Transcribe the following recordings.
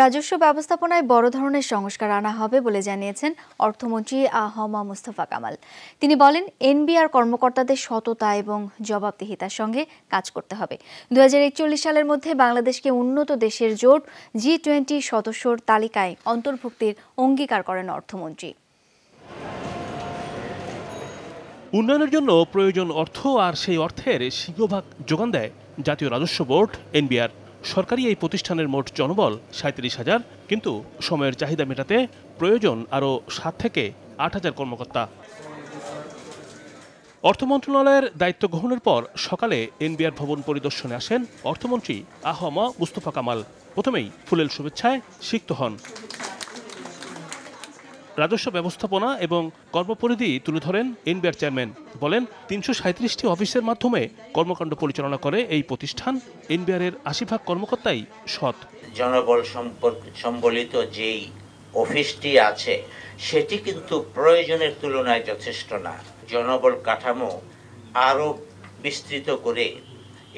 রাজস্ব ব্যবস্থাপনায় বড় ধরনের সংস্কার আনা হবে বলে জানিয়েছেন অর্থমন্ত্রী আহমা মুস্তফা কামাল। তিনি বলেন, এনবিআর কর্মকর্তাদের সততা এবং জবাবদিহিতার সঙ্গে কাজ করতে হবে। দু হাজার একচল্লিশ সালের মধ্যে বাংলাদেশকে উন্নত দেশের জোট জি টোয়েন্টি সদস্যর তালিকায় অন্তর্ভুক্তির অঙ্গীকার করেন অর্থমন্ত্রী। উন্নয়নের জন্য প্রয়োজন অর্থ আর সেই অর্থের সিংহভাগ যোগান দেয় জাতীয় রাজস্ব বোর্ড, এনবিআর। সরকারি এই প্রতিষ্ঠানের মোট জনবল সাঁত্রিশ হাজার, কিন্তু সময়ের চাহিদা মেটাতে প্রয়োজন আরও সাত থেকে আট হাজার কর্মকর্তা। অর্থ মন্ত্রণালয়ের দায়িত্ব গ্রহণের পর সকালে এনবিআর ভবন পরিদর্শনে আসেন অর্থমন্ত্রী আহমা মুস্তফা কামাল। প্রথমেই ফুলেল শুভেচ্ছায় সিক্ত হন। রাজস্ব ব্যবস্থাপনা এবং কর্মপরিধি তুলে ধরেন এনবিআর চেয়ারম্যান। বলেন, তিনশো সাঁত্রিশটি অফিসের মাধ্যমে কর্মকাণ্ড পরিচালনা করে এই প্রতিষ্ঠান এনবিআরের আশি ভাগ কর্মকর্তাই সৎ। জনবল সম্পর্ক, সম্বলিত যেই অফিসটি আছে, সেটি কিন্তু প্রয়োজনের তুলনায় যথেষ্ট না। জনবল কাঠামো আরও বিস্তৃত করে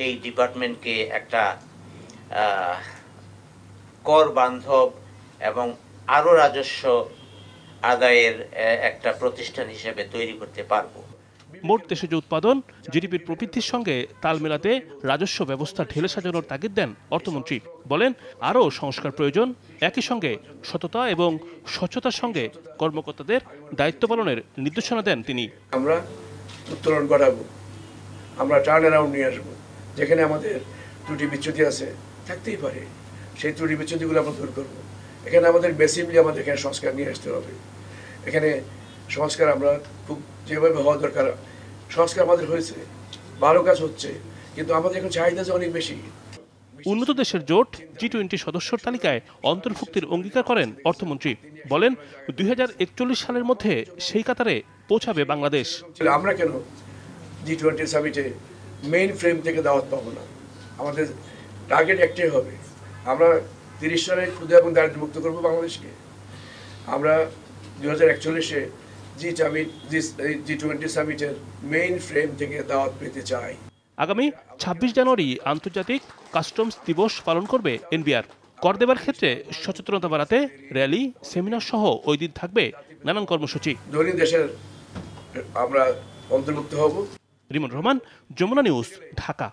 এই ডিপার্টমেন্টকে একটা কর বান্ধব এবং আরও রাজস্ব আদায়ের একটা প্রতিষ্ঠান হিসেবে তৈরি করতে পারব। মোট দেশজ উৎপাদন জিডিপির প্রবৃদ্ধির সঙ্গে তাল মেলাতে রাজস্ব ব্যবস্থা ঢেলে সাজানোর তাগিদ দেন অর্থমন্ত্রী। বলেন আরও সংস্কার প্রয়োজন একই সঙ্গে সততা এবং স্বচ্ছতার সঙ্গে কর্মকর্তাদের দায়িত্ব পালনের নির্দেশনা দেন তিনি। আমরা উত্তোলন ঘটাবো আমরা টার্ন অ্যারাউন্ড নিয়ে আসব। যেখানে আমাদের ত্রুটি বিচ্যুতি আছে থাকতেই পারে। সেই ত্রুটি বিচ্যুতিগুলো আমরা দূর করব। এখানে আমাদের বেসিকলি আমাদের এখানে সংস্কার নিয়ে আসতে হবে। এখানে সংস্কার আমরা খুব যেভাবে হওয়া দরকার সংস্কার আমাদের হয়েছে ভালো কাজ হচ্ছে কিন্তু আমাদের এখন চাহিদা যে অনেক বেশি। উন্নত দেশের জোট জি টোয়েন্টি সদস্যর তালিকায় অন্তর্ভুক্তির অঙ্গীকার করেন অর্থমন্ত্রী। বলেন দুই হাজার একচল্লিশ সালের মধ্যে সেই কাতারে পৌঁছাবে বাংলাদেশ। আমরা কেন জি টোয়েন্টি সামিটে মেইন ফ্রেম থেকে দাওয়াত পাবো না? আমাদের টার্গেট একটাই হবে। আমরা তিরিশ সালে ক্ষুদে এবং দারিদ্র মুক্ত করব বাংলাদেশকে। আমরা দু হাজার একচল্লিশে জি সামিট জি টোয়েন্টি সামিটের মেইন ফ্রেম থেকে দাওয়াত পেতে চাই। আগামী ২৬ জানুয়ারি আন্তর্জাতিক কাস্টমস দিবস পালন করবে এনবিআর। কর দেবার ক্ষেত্রে সচেতনতা বাড়াতে র্যালি সেমিনার সহ ওই দিন থাকবে নানান কর্মসূচি। ধনী দেশের আমরা অন্তর্ভুক্ত হব। রিমন রহমান যমুনা নিউজ ঢাকা।